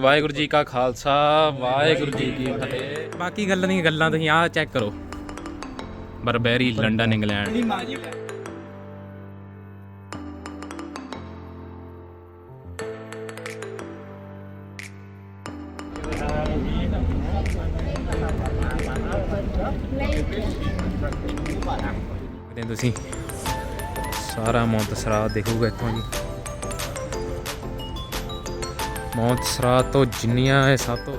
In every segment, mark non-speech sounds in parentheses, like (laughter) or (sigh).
ਵਾਹਿਗੁਰੂ ਜੀ ਕਾ ਖਾਲਸਾ ਵਾਹਿਗੁਰੂ ਜੀ ਕੀ ਫਤਿਹ। ਬਾਕੀ ਗੱਲਾਂ ਦੀਆਂ ਗੱਲਾਂ ਤੁਸੀਂ ਆਹ ਚੈੱਕ ਕਰੋ। Burberry London England. ਤੇ ਤੁਸੀਂ। ਸਾਰਾ ਮੌਂਤਸਰਾ ਦੇਖੋਗੇ ਇੱਥੋਂ ਜੀ। ਮੌਂਤਸਰਾ ਤੋਂ ਜਿੰਨੀਆਂ ਹੈ ਸਭ ਤੋਂ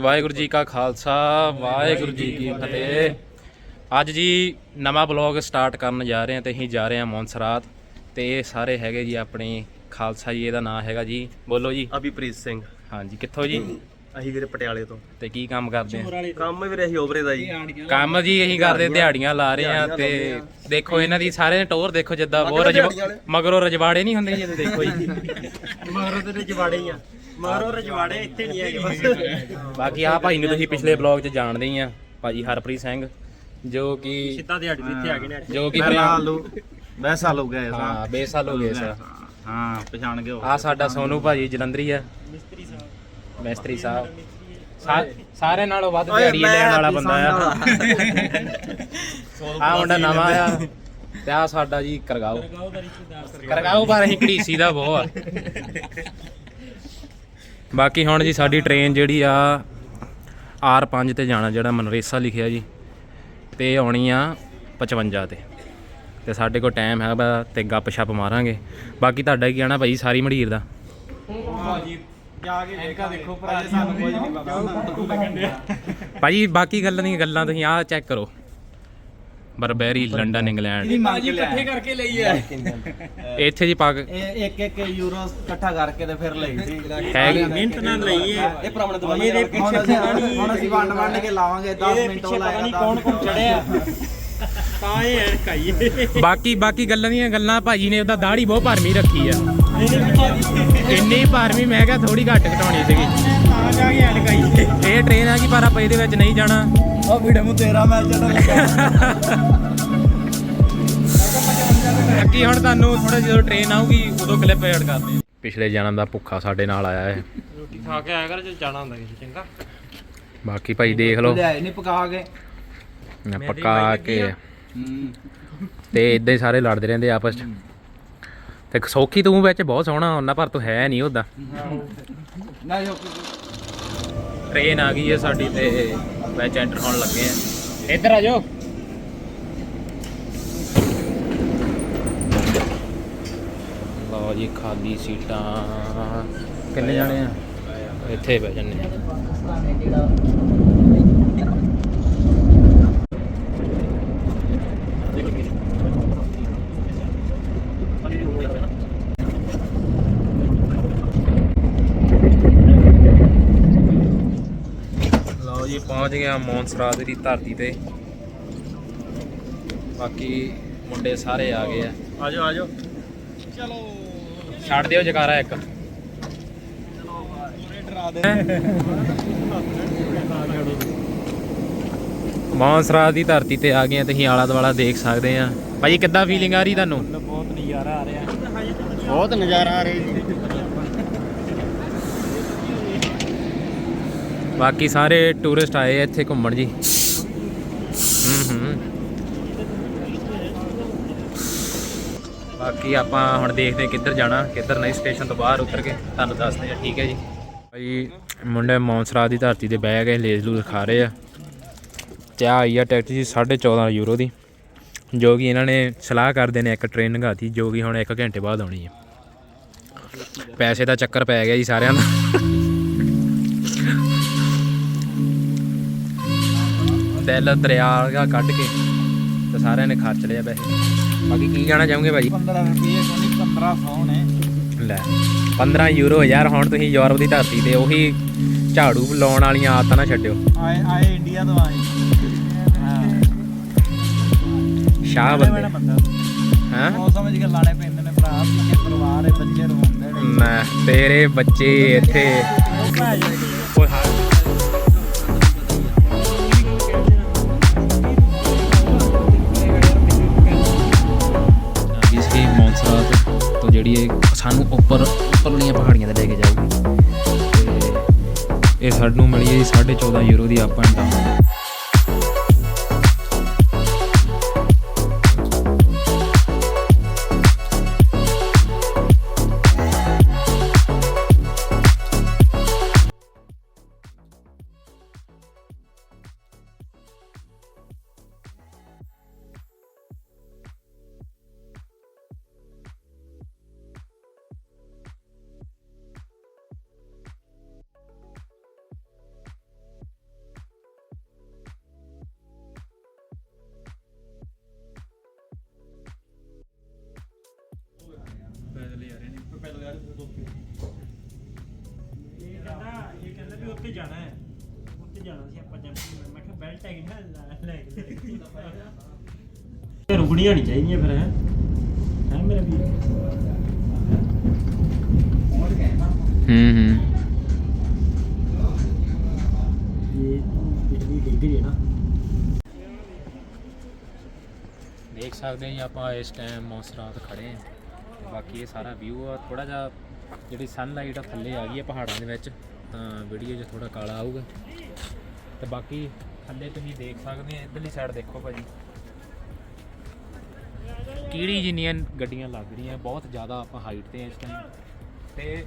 ਵਾਹਿਗੁਰੂ ਜੀ ਕਾ ਖਾਲਸਾ, ਵਾਹਿਗੁਰੂ ਜੀ ਕੀ ਫਤਿਹ। ਅੱਜ ਜੀ ਨਵਾਂ ਬਲੌਗ ਸਟਾਰਟ ਕਰਨ ਜਾ ਰਹੇ ਹਾਂ ਤੇ ਅਸੀਂ ਜਾ ਰਹੇ ਹਾਂ ਮੌਨਸਰਾਤ। ਤੇ ਇਹ ਸਾਰੇ ਹੈਗੇ ਜੀ ਆਪਣੇ ਖਾਲਸਾ ਜੀ ਇਹਦਾ ਨਾਮ ਹੈਗਾ ਜੀ ਬੋਲੋ ਜੀ। ਅਭਿਪ੍ਰੀਤ ਸਿੰਘ। ਹਾਂਜੀ ਕਿੱਥੋਂ ਜੀ? ਅਸੀਂ ਵੀਰੇ ਪਟਿਆਲੇ ਤੋਂ। ਤੇ ਕੀ ਕੰਮ ਕਰਦੇ ਆ? ਕੰਮ ਵੀਰੇ ਅਸੀਂ ਓਬਰੇ ਦਾ ਜੀ। ਕੰਮ ਜੀ ਅਸੀਂ ਕਰਦੇ ਦਿਹਾੜੀਆਂ ਲਾ ਰਹੇ ਆ ਤੇ ਦੇਖੋ ਇਹਨਾਂ ਦੀ ਸਾਰੇ ਨੇ ਟੋਰ ਦੇਖੋ ਜਿੱਦਾਂ ਬਹੁਤ ਰਜਵਾ ਮਗਰੋਂ ਰਜਵਾੜੇ ਨਹੀਂ ਹੁੰਦੇ ਜੀ ਦੇਖੋ ਜੀ। ਮਗਰੋਂ ਤੇ ਰਜਵਾੜੇ ਹੀ ਆ। ਮਗਰੋਂ ਰਜਵਾੜੇ ਇੱਥੇ ਨਹੀਂ ਹੈਗੇ ਬਸ। ਬਾਕੀ ਆ ਭਾਈ ਨੂੰ ਤੁਸੀਂ ਪਿਛਲੇ ਬਲੌਗ 'ਚ ਜਾਣਦੇ ਹੀ ਆ ਭਾਜੀ ਹਰਪ੍ਰੀਤ ਸਿੰਘ ਜੋ ਕਿ ਸਿੱਧਾ ਦਿਹਾੜੀ ਇੱਥੇ ਆ ਗਏ ਨੇ ਜੋ ਕਿ ਮੈਂ ਸਾਲ ਹੋ ਗਏ ਹਾਂ ਬੇਸਾਲ ਹੋ ਗਏ ਸਰ ਹਾਂ ਪਛਾਣ ਗਏ ਆ ਸਾਡਾ ਸੋਨੂ ਭਾਜੀ ਜਲੰਧਰੀ ਆ। ਮਿਸਤਰੀ ਸਾਹਿਬ। ਮਿਸਤਰੀ ਸਾਹਿਬ। ਸਾਰੇ ਨਾਲੋਂ ਵੱਧ ਦਿਹਾੜੀ ਲੈਣ ਵਾਲਾ ਬੰਦਾ ਆ। (laughs) ਆ ਮੁੰਡਾ ਨਵਾਂ ਆ। ਤੇ ਆ ਸਾਡਾ ਜੀ ਕਰਗਾਓ। ਕਰਗਾਓ ਪਰ ਅਸੀਂ ਘੜੀਸੀ ਦਾ ਬਹੁਤ ਆ। (laughs) ਬਾਕੀ ਹੁਣ ਜੀ ਸਾਡੀ ਟ੍ਰੇਨ ਜਿਹੜੀ ਆ R5 ਤੇ ਜਾਣਾ ਜਿਹੜਾ ਮਨਰੇਸਾ ਲਿਖਿਆ ਜੀ। ਤੇ ਆਉਣੀ ਆ 55 ਤੇ। ਤੇ ਸਾਡੇ ਕੋਲ ਟਾਈਮ ਹੈ ਬਾ ਤੇ ਗੱਪ ਛੱਪ ਮਾਰਾਂਗੇ। ਬਾਕੀ ਤੁਹਾਡਾ ਕੀ ਕਹਿਣਾ ਭਾਈ ਸਾਰੀ ਮੜੀਰ ਦਾ? ਜਾ ਕੇ ਦੇਖਾ ਦੇਖੋ ਭਰਾ ਜੀ ਸਾਨੂੰ ਕੁਝ ਨਹੀਂ ਪਤਾ ਭਾਜੀ ਬਾਕੀ ਗੱਲਾਂ ਦੀਆਂ ਗੱਲਾਂ ਤੁਸੀਂ ਆਹ ਚੈੱਕ ਕਰੋ। ਬਰਬੈਰੀ ਲੰਡਨ ਇੰਗਲੈਂਡ ਮਾਜੀ ਇਕੱਠੇ ਕਰਕੇ ਲਈ ਹੈ। ਇੱਥੇ ਜੀ ਇਹ ਇੱਕ ਇੱਕ ਯੂਰੋ ਇਕੱਠਾ ਕਰਕੇ ਤੇ ਫਿਰ ਲਈ ਸੀ। ਹੈਗੀ ਮਿਹਨਤ ਨਾਲ ਲਈ ਹੈ। ਇਹ ਪੁਰਾਣੇ ਦਵਾਈ ਇਹਦੇ ਪਿੱਛੇ ਨਹੀਂ ਹੁਣ ਅਸੀਂ ਵੰਡ ਵੰਡ ਕੇ ਲਾਵਾਂਗੇ 10 ਮਿੰਟ ਉਹ ਲਾਏਗਾ ਕੌਣ ਕੌਣ ਚੜਿਆ। ਤਾਂ ਇਹ ਬਾਕੀ ਬਾਕੀ ਗੱਲਾਂ ਦੀਆਂ ਗੱਲਾਂ ਭਾਜੀ ਨੇ ਉਹਦਾ ਦਾੜੀ ਬਹੁਤ ਭਰਮੀ ਰੱਖੀ ਆ। ਇੰਨੀ ਭਰਮੀ ਮੈਂ ਕਿਹਾ ਥੋੜੀ ਘੱਟ ਘਟਾਉਣੀ ਸੀਗੀ। ਜਾ ਕੇ ਇਹ ਟ੍ਰੇਨ ਆ ਕਿ ਪਰ ਆਪਾਂ ਇਹਦੇ ਵਿੱਚ ਨਹੀਂ ਜਾਣਾ। ਉਹ ਵੀਡੀਓ ਨੂੰ ਤੇਰਾ ਮੈਚ ਲੱਗਾ ਬਾਕੀ ਹੁਣ ਤੁਹਾਨੂੰ ਥੋੜਾ ਜਦੋਂ ਟ੍ਰੇਨ ਆਊਗੀ ਉਦੋਂ ਕਲਿੱਪ ਐਡ ਕਰਦੇ ਪਿਛਲੇ ਜਨਮ ਦਾ ਭੁੱਖਾ ਸਾਡੇ ਨਾਲ ਆਇਆ ਹੈ ਰੋਟੀ ਖਾ ਕੇ ਆਇਆ ਕਰ ਜੇ ਜਾਣਾ ਹੁੰਦਾ ਕਿਸੇ ਚੰਗਾ। ਬਾਕੀ ਭਾਈ ਦੇਖ ਲਓ। ਲਿਆਏ ਨਹੀਂ ਪਕਾ ਕੇ। ਪੱਕਾ ਕੇ। ਤੇ ਇਦਾਂ ਹੀ ਸਾਰੇ ਲੜਦੇ ਰਹਿੰਦੇ ਆਪਸ ਚ। ਤੇ ਸੌਖੀ ਤੂੰ ਵਿੱਚ ਬਹੁਤ ਸੋਹਣਾ ਹੁੰਦਾ ਪਰ ਤੂੰ ਹੈ ਨਹੀਂ ਨਾ ਜੋ ਟ੍ਰੇਨ ਆ ਗਈ ਹੈ ਸਾਡੀ ਤੇ ਵਿੱਚ ਐਂਟਰ ਹੋਣ ਲੱਗੇ ਆ। ਇੱਧਰ ਆ ਜਾਓ। ਲਓ ਜੀ ਖਾਲੀ ਸੀਟਾਂ। ਕਿੰਨੇ ਜਾਣੇ ਆ? ਇੱਥੇ ਬਹਿ ਜੰਨੇ ਪਹੁੰਚ ਗਿਆ ਮੌਨਸਰਾਤ ਦੀ ਧਰਤੀ ਤੇ। ਬਾਕੀ ਮੁੰਡੇ ਸਾਰੇ ਆ ਗਏ ਆ। ਆ ਜਾਓ ਆ ਜਾਓ ਛੱਡ ਦਿਓ ਜਕਾਰਾ ਇੱਕ। ਮੌਨਸਰਾਤ ਦੀ। ਧਰਤੀ ਤੇ ਆ ਗਏ ਆ ਤੁਸੀਂ ਆਲਾ ਦੁਆਲਾ ਦੇਖ ਸਕਦੇ ਆ। ਭਾਜੀ ਕਿੱਦਾਂ ਫੀਲਿੰਗ ਆ ਰਹੀ ਤੁਹਾਨੂੰ? ਬਹੁਤ ਨਜ਼ਾਰਾ ਆ ਰਿਹਾ। ਬਹੁਤ ਨਜ਼ਾਰਾ ਆ ਰਿਹਾ ਬਾਕੀ ਸਾਰੇ ਟੂਰਿਸਟ ਆਏ ਆ ਇੱਥੇ ਘੁੰਮਣ ਜੀ। ਹੂੰ ਹੂੰ। ਬਾਕੀ ਆਪਾਂ ਹੁਣ ਦੇਖਦੇ ਹਾਂ ਕਿੱਧਰ ਜਾਣਾ, ਕਿੱਧਰ ਨਹੀਂ ਸਟੇਸ਼ਨ ਤੋਂ ਬਾਹਰ ਉਤਰ ਕੇ ਤੁਹਾਨੂੰ ਦੱਸਦੇ ਆ ਠੀਕ ਹੈ ਜੀ। ਭਾਈ ਮੁੰਡੇ ਮੌਨਸਰਾ ਦੀ ਧਰਤੀ ਤੇ ਬਹਿ ਗਏ ਲੇਜ਼ ਲੂਜ਼ ਖਾ ਰਹੇ ਆ। ਚਾਹ ਆਈ ਆ ਟੈਕਸੀ 14.5 ਯੂਰੋ ਦੀ, ਜੋ ਕਿ ਇਹਨਾਂ ਨੇ ਸਲਾਹ ਕਰਦੇ ਨੇ ਇੱਕ ਟ੍ਰੇਨ ਲੰਘਾਤੀ ਜੋ ਕਿ ਹੁਣ 1 ਘੰਟੇ ਬਾਅਦ ਆਉਣੀ ਹੈ ਪੈਸੇ ਦਾ ਚੱਕਰ ਪੈ ਗਿਆ ਜੀ ਸਾਰਿਆਂ ਨੂੰ ਦਿਲ ਦਰਿਆ ਵਰਗਾ ਕੱਢ ਕੇ ਤੇ ਸਾਰਿਆਂ ਨੇ ਖਰਚ ਲਿਆ ਪੈਸੇ। ਬਾਕੀ ਕੀ ਕਹਿਣਾ ਚਾਹੋਗੇ ਭਾਜੀ? 15 ਰੁਪਏ ਕੋਈ 1500 ਨੇ। ਲੈ 15 ਯੂਰੋ ਯਾਰ ਹੁਣ ਤੁਸੀਂ ਯੂਰਪ ਦੀ ਧਰਤੀ ਤੇ ਉਹੀ ਝਾੜੂ ਲਾਉਣ ਵਾਲੀਆਂ ਆਦਤਾਂ ਨਾ ਛੱਡਿਓ। ਆਏ ਆਏ ਇੰਡੀਆ ਤੋਂ ਆਏ। ਸ਼ਾਹ ਬੰਦਾ। ਹਾਂ? ਸਮਝ ਕੇ ਲਾਣੇ ਪੈਂਦੇ ਨੇ ਭਰਾ ਪਿੱਛੇ ਪਰਿਵਾਰ ਹੈ ਬੱਚੇ ਰਵਾਉਂਦੇ ਨੇ। ਨਾ ਤੇਰੇ ਬੱਚੇ ਇੱਥੇ। ਓਏ ਹਾਂ। ਸਾਨੂੰ ਉੱਪਰ, ਉੱਪਰਲੀਆਂ ਪਹਾੜੀਆਂ ਤੇ ਲੈ ਕੇ ਜਾਊਗੀ। ਤੇ ਇਹ ਸਾਨੂੰ ਮਿਲੀ ਹੈ ਜੀ 14.5 ਯੂਰੋ ਦੀ ਅਪ ਐਂਡ ਡਾਊਨ ਇਹ ਕਹਿੰਦਾ ਇਹ ਕਹਿੰਦਾ ਵੀ ਉੱਥੇ ਜਾਣਾ ਹੈ। ਉੱਥੇ ਜਾਣਾ ਸੀ ਆਪਾਂ ਜੰਪੀ ਮੈਂ ਕਿਹਾ ਬੈਲਟ ਹੈਗੀ ਨਾ ਲੈ- ਲੈ ਕੇ। ਇਹ ਰੁਕਣੀਆਂ ਨਹੀਂ ਚਾਹੀਦੀਆਂ ਫਿਰ ਹੈ? ਹੈ ਮੇਰਾ ਵੀ ਹੂੰ ਹੂੰ। ਇਹ ਬਿਜਲੀ ਡਿੱਗ ਰਹੀ ਹੈ ਨਾ। ਦੇਖ ਸਕਦੇ ਹਾਂ ਜੀ ਆਪਾਂ ਇਸ ਟਾਈਮ ਮੌਸਰਾਤ ਖੜੇ ਹਾਂ। ਬਾਕੀ ਇਹ ਸਾਰਾ ਵਿਊ ਆ ਥੋੜਾ ਜਿਹਾ ਜਿਹੜੀ ਸਨਲਾਈਟ ਆ ਥੱਲੇ ਆ ਗਈ ਆ ਪਹਾੜਾਂ ਦੇ ਵਿੱਚ ਤਾਂ ਵੀਡੀਓ 'ਚ ਥੋੜਾ ਕਾਲਾ ਆਊਗਾ। ਤੇ ਬਾਕੀ ਥੱਲੇ ਤੁਸੀਂ ਦੇਖ ਸਕਦੇ ਆ ਇਧਰਲੀ ਸਾਈਡ ਦੇਖੋ ਭਾਜੀ। ਕੀੜੀ ਜਿੰਨੀਆਂ ਗੱਡੀਆਂ ਲੱਗ ਰਹੀਆਂ ਬਹੁਤ ਜ਼ਿਆਦਾ ਆਪਾਂ ਹਾਈਟ ਤੇ ਇਸ ਟਾਈਮ ਤੇ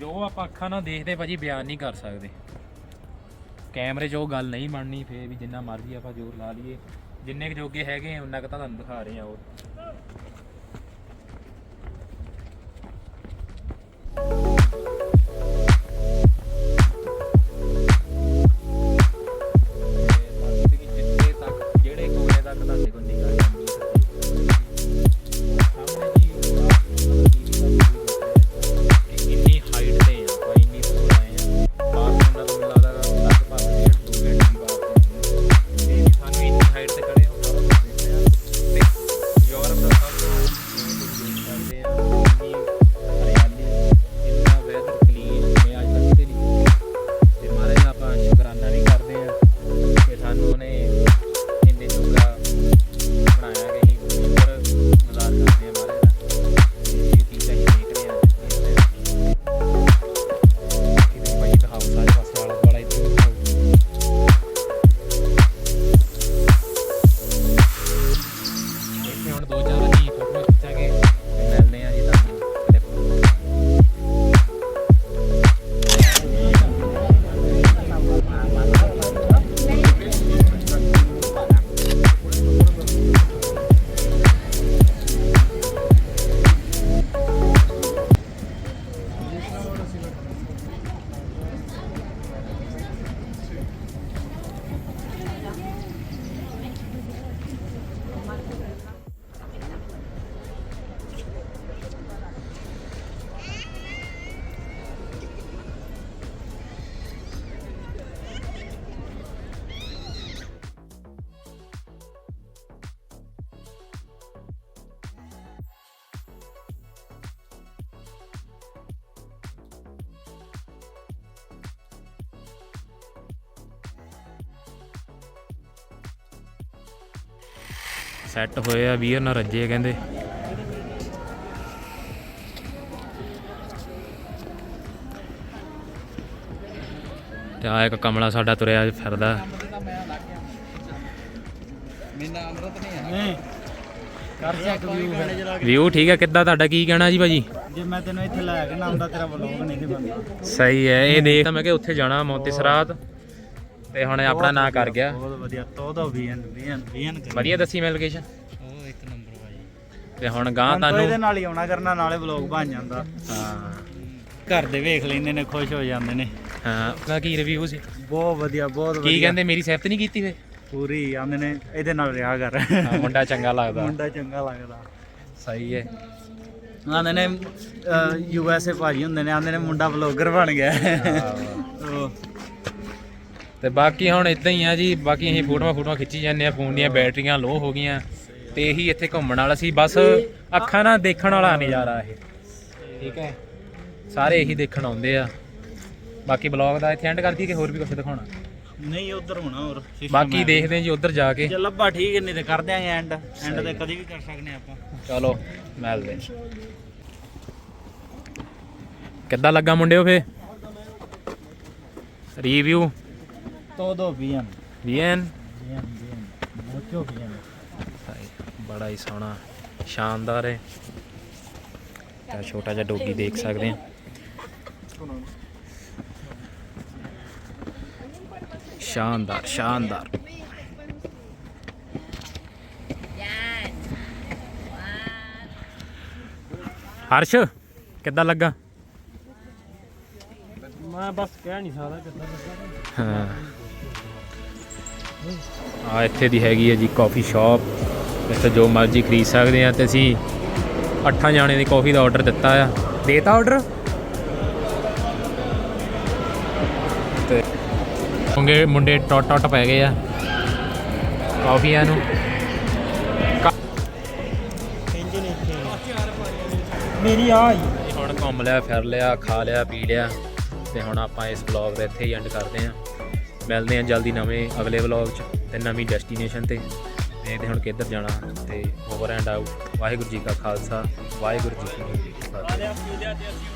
ਜੋ ਆਪਾਂ ਅੱਖਾਂ ਨਾਲ ਦੇਖਦੇ ਭਾਜੀ ਬਿਆਨ ਨਹੀਂ ਕਰ ਸਕਦੇ। ਕੈਮਰੇ 'ਚ ਉਹ ਗੱਲ ਨਹੀਂ ਬਣਨੀ ਫੇਰ ਵੀ ਜਿੰਨਾ ਮਰਜ਼ੀ ਆਪਾਂ ਜ਼ੋਰ ਲਾ ਲਈਏ। ਜਿੰਨੇ ਕੁ ਜੋਗੇ ਹੈਗੇ ਆ, ਉਨਾ ਕੁ ਤਾਂ ਤੁਹਾਨੂੰ ਦਿਖਾ ਰਹੇ ਆ ਉਹ। ਸੈੱਟ ਹੋਏ ਆ ਵੀਰ ਨਾਲ ਰੱਜੇ ਕਹਿੰਦੇ। ਤੇ ਆ ਇੱਕ ਕਮਲਾ ਸਾਡਾ ਤੁਰਿਆ ਫਿਰਦਾ। ਮੀਨਾ ਅਮਰਤ ਨਹੀਂ ਹੈ। ਕਰ ਚੈੱਕ ਵਿਊ ਫਿਰ ਵਿਊ ਠੀਕ ਹੈ ਕਿੱਦਾਂ ਤੁਹਾਡਾ ਕੀ ਕਹਿਣਾ ਜੀ ਭਾਜੀ? ਜੇ ਮੈਂ ਤੈਨੂੰ ਇੱਥੇ ਲੈ ਕੇ ਨਾ ਆਉਂਦਾ ਤੇਰਾ ਵਲੋਗ ਨਹੀਂ ਸੀ ਬਣਦਾ। ਸਹੀ ਹੈ ਇਹ ਦੇਖ ਤਾਂ ਮੈਂ ਕਿ ਉੱਥੇ ਜਾਣਾ ਮੌਂਤੇਸਰਾਤ ਤੇ ਹੁਣ ਆਪਣਾ ਨਾਂ ਕਰ ਗਿਆ। ਬਹੁਤ ਵਧੀਆ ਤੋਦਾ ਵੀਐਨ ਵੀਐਨ ਵੀਐਨ ਵਧੀਆ ਦੱਸੀ ਮੈਂ ਲੋਕੇਸ਼ਨ ਉਹ ਇੱਕ ਨੰਬਰ ਭਾਈ ਤੇ ਹੁਣ ਗਾਂ ਹੁਣ ਤਾਂ ਇਹਦੇ ਤੁਹਾਨੂੰ ਨਾਲ ਹੀ ਆਉਣਾ ਕਰਨਾ ਨਾਲੇ ਵਲੋਗ ਬਣ ਜਾਂਦਾ। ਹਾਂ। ਘਰ ਦੇ ਵੇਖ ਲੈਂਦੇ ਨੇ ਖੁਸ਼ ਹੋ ਜਾਂਦੇ ਨੇ। ਹਾਂ ਉਹਦਾ ਕੀ ਰਿਵਿਊ ਸੀ? ਬਹੁਤ ਵਧੀਆ ਬਹੁਤ ਕੀ ਵਧੀਆ। ਕਹਿੰਦੇ ਮੇਰੀ ਸਿਫਤ ਨਹੀਂ ਕੀਤੀ ਵੇ? ਪੂਰੀ ਆਂਦੇ ਨੇ ਇਹਦੇ ਨਾਲ ਰਿਹਾ ਕਰ। ਮੁੰਡਾ ਚੰਗਾ ਲੱਗਦਾ। ਮੁੰਡਾ ਚੰਗਾ ਲੱਗਦਾ। ਸਹੀ ਹੈ। ਆਂਦੇ ਨੇ ਯੂ ਐਸ ਏ ਭਾਜੀ ਹੁੰਦੇ ਨੇ ਆਂਦੇ ਨੇ ਮੁੰਡਾ ਵਲੋਗਰ ਬਣ ਗਿਆ। ਤੇ ਬਾਕੀ ਹੁਣ ਇਦਾਂ ਹੀ ਆ ਜੀ ਬਾਕੀ ਅਸੀਂ ਫੋਟੋਆਂ ਫੋਟੋਆਂ ਖਿੱਚੀ ਜਾਂਦੇ ਆ ਫੋਨ ਦੀਆਂ ਬੈਟਰੀਆਂ ਲੋ ਹੋ ਗਈਆਂ ਤੇ ਇਹੀ ਇੱਥੇ ਘੁੰਮਣ ਵਾਲਾ ਸੀ ਬਸ ਅੱਖਾਂ ਨਾਲ ਦੇਖਣ ਵਾਲਾ ਨਜ਼ਾਰਾ ਇਹ। ਠੀਕ ਹੈ? ਸਾਰੇ ਇਹੀ ਦੇਖਣ ਆਉਂਦੇ ਆ। ਬਾਕੀ ਬਲੌਗ ਦਾ ਇੱਥੇ ਐਂਡ ਕਰ ਦਈਏ ਕਿ ਹੋਰ ਵੀ ਕੁਝ ਦਿਖਾਉਣਾ? ਨਹੀਂ ਉਧਰ ਹੋਣਾ ਹੋਰ ਬਾਕੀ। ਦੇਖਦੇ ਜੀ ਉੱਧਰ ਜਾ ਕੇ। ਜੇ ਲੱਭਾ ਠੀਕ ਹੈ, ਨਹੀਂ ਤੇ ਕਰ ਦਿਆਂਗੇ ਐਂਡ ਐਂਡ ਤੇ ਕਦੀ ਵੀ ਕਰ ਸਕਦੇ ਆਪਾਂ। ਚਲੋ ਮਿਲਦੇ। ਕਿੱਦਾਂ ਲੱਗਾ ਮੁੰਡਿਓ ਫੇ? ਰਿਵਿਊ todo bien ਵੀਐਨ bien bien mucho bien ਬੜਾ ਹੀ ਸੋਹਣਾ ਸ਼ਾਨਦਾਰ ਹੈ ਤਾਂ ਛੋਟਾ ਜਿਹਾ ਡੋਗੀ ਦੇਖ ਸਕਦੇ ਹਾਂ ਸ਼ਾਨਦਾਰ ਸ਼ਾਨਦਾਰ ਹਰਸ਼ ਕਿੱਦਾਂ ਲੱਗਾ ਮੈਂ ਬਸ ਕਹਿ ਨਹੀਂ ਸਕਦਾ ਕਿੱਦਾਂ ਲੱਗਾ। ਹਾਂ। ਆ ਇੱਥੇ ਦੀ ਹੈਗੀ ਹੈ ਜੀ ਕਾਫੀ ਸ਼ਾਪ ਇੱਥੇ ਜੋ ਮਰਜ਼ੀ ਖਰੀਦ ਸਕਦੇ ਆ ਤੇ ਅਸੀਂ ਅੱਠਾਂ ਜਾਣੇ ਦੀ ਕਾਫੀ ਦਾ ਆਰਡਰ ਦਿੱਤਾ ਆ। ਦੇਤਾ ਆਰਡਰ ਤੇ ਮੁੰਗੇ ਮੁੰਡੇ ਟੋਟ ਟੋਟ ਪੈ ਗਏ ਆ ਕਾਫੀਆਂ ਨੂੰ। ਇੰਜਨ ਇੱਥੇ ਮੇਰੀ ਆ ਆਈ ਹੁਣ ਘੁੰਮ ਲਿਆ ਫਿਰ ਲਿਆ ਖਾ ਲਿਆ ਪੀ ਲਿਆ। ਤੇ ਹੁਣ ਆਪਾਂ ਇਸ ਵਲੌਗ ਦਾ ਇੱਥੇ ਹੀ ਐਂਡ ਕਰਦੇ ਹਾਂ। ਮਿਲਦੇ ਹਾਂ ਜਲਦੀ ਨਵੇਂ ਅਗਲੇ ਵਲੌਗ 'ਚ ਤੇ ਨਵੀਂ ਡੈਸਟੀਨੇਸ਼ਨ ਤੇ। ਦੇਖਦੇ ਹੁਣ ਕਿੱਧਰ ਜਾਣਾ ਤੇ over and out Waheguru ji ਕਾ ਖਾਲਸਾ, ਵਾਹਿਗੁਰੂ ਜੀ ਕੀ ਫਤਿਹ।